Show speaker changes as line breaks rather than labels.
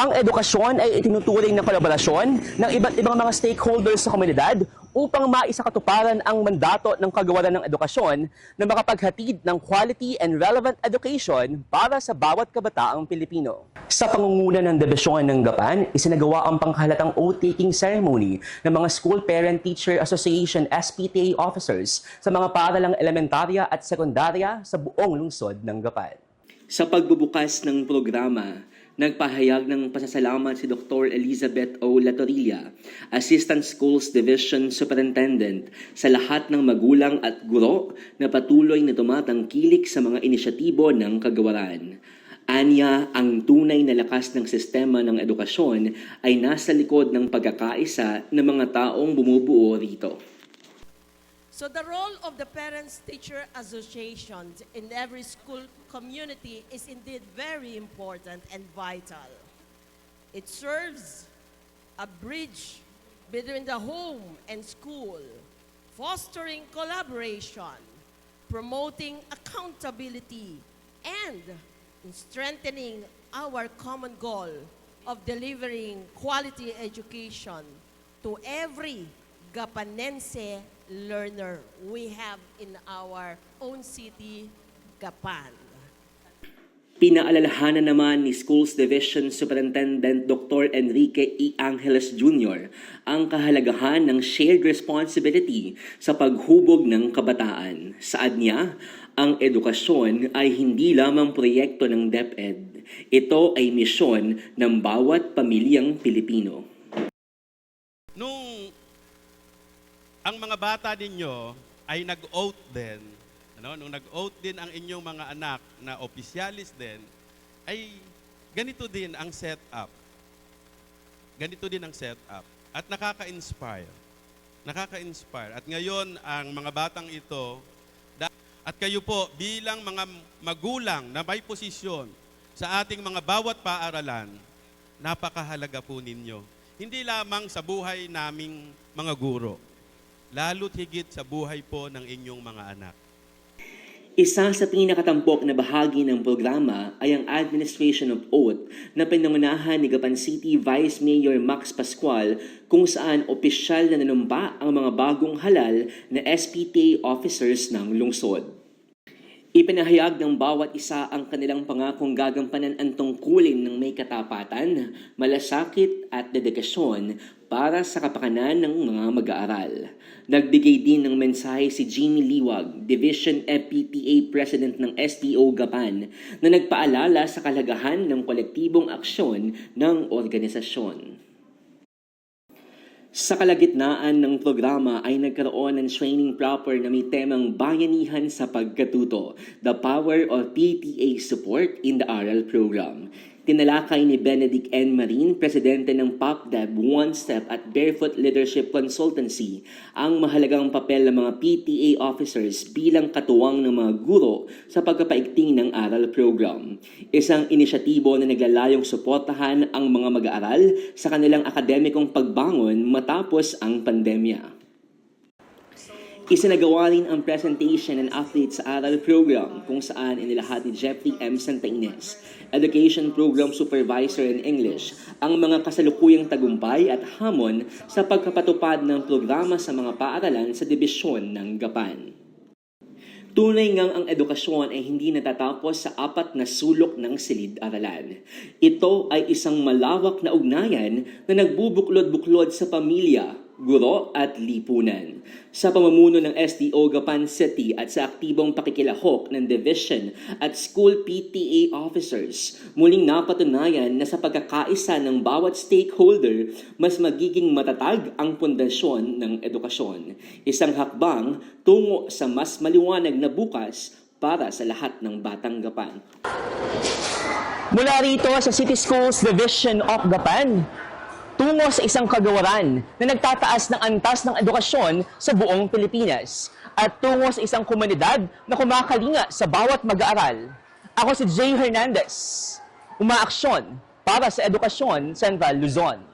Ang edukasyon ay itinuturing na kolaborasyon ng iba't ibang mga stakeholders sa komunidad upang maisakatuparan ang mandato ng kagawaran ng edukasyon na makapaghatid ng quality and relevant education para sa bawat kabataang Pilipino. Sa pangunguna ng Dibisyon ng Gapan, isinagawa ang panghalatang oath-taking ceremony ng mga School Parent Teacher Association SPTA officers sa mga paaralang elementarya at sekundarya sa buong lungsod ng Gapan. Sa pagbubukas ng programa, nagpahayag ng pasasalamat si Dr. Elizabeth O. Latorilla, Assistant Schools Division Superintendent, sa lahat ng magulang at guro na patuloy na tumatangkilik sa mga inisyatibo ng kagawaran. Anya, ang tunay na lakas ng sistema ng edukasyon ay nasa likod ng pagkakaisa ng mga taong bumubuo rito.
So the role of the Parents-Teacher Associations in every school community is indeed very important and vital. It serves a bridge between the home and school, fostering collaboration, promoting accountability, and strengthening our common goal of delivering quality education to every Gapanense learner we have in our own city, Gapan.
Pinaalalahanan naman ni Schools Division Superintendent Dr. Enrique E. Angeles Jr. ang kahalagahan ng shared responsibility sa paghubog ng kabataan. Saad niya, ang edukasyon ay hindi lamang proyekto ng DepEd. Ito ay misyon ng bawat pamilyang Pilipino.
Nung ang mga bata ninyo ay nag-oath din, ano, nung nag-oath din ang inyong mga anak na opisyalis din, ay ganito din ang setup. Ganito din ang setup. At nakaka-inspire. Nakaka-inspire. At ngayon, ang mga batang ito, at kayo po bilang mga magulang na may posisyon sa ating mga bawat paaralan, napakahalaga po ninyo. Hindi lamang sa buhay naming mga guro, lalo't higit sa buhay po ng inyong mga anak.
Isa sa pinakatampok na bahagi ng programa ay ang Administration of Oath na pinangunahan ni Gapan City Vice Mayor Max Pascual kung saan opisyal na nanumpa ang mga bagong halal na SPTA officers ng lungsod. Ipinahayag ng bawat isa ang kanilang pangakong gagampanan ang tungkulin ng may katapatan, malasakit at dedikasyon para sa kapakanan ng mga mag-aaral. Nagbigay din ng mensahe si Jimmy Liwag, Division FPTA President ng STO Gapan, na nagpaalala sa kalagahan ng kolektibong aksyon ng organisasyon. Sa kalagitnaan ng programa ay nagkaroon ng training proper na may temang bayanihan sa pagkatuto, the power of PTA support in the ARAL program. Tinalakay ni Benedict N. Marin, presidente ng POPDEB One Step at Barefoot Leadership Consultancy, ang mahalagang papel ng mga PTA officers bilang katuwang ng mga guro sa pagkapaigting ng ARAL program. Isang inisyatibo na naglalayong suportahan ang mga mag-aaral sa kanilang akademikong pagbangon matapos ang pandemya. Isinagawa rin ang presentation and update sa aral program kung saan inilahat ni Jeffrey M. Santa Ines, Education Program Supervisor in English, ang mga kasalukuyang tagumpay at hamon sa pagkapatupad ng programa sa mga paaralan sa dibisyon ng Gapan. Tunay ngang ang edukasyon ay hindi natatapos sa apat na sulok ng silid-aralan. Ito ay isang malawak na ugnayan na nagbubuklod-buklod sa pamilya, guro at lipunan. Sa pamumuno ng SDO Gapan City at sa aktibong pakikilahok ng Division at School PTA officers, muling napatunayan na sa pagkakaisa ng bawat stakeholder, mas magiging matatag ang pundasyon ng edukasyon. Isang hakbang tungo sa mas maliwanag na bukas para sa lahat ng batang Gapan. Mula rito sa City Schools Division of Gapan, tungo sa isang kagawaran na nagtataas ng antas ng edukasyon sa buong Pilipinas at tungo sa isang komunidad na kumakalinga sa bawat mag-aaral. Ako si Jay Hernandez, umaaksyon para sa Edukasyon Central Luzon.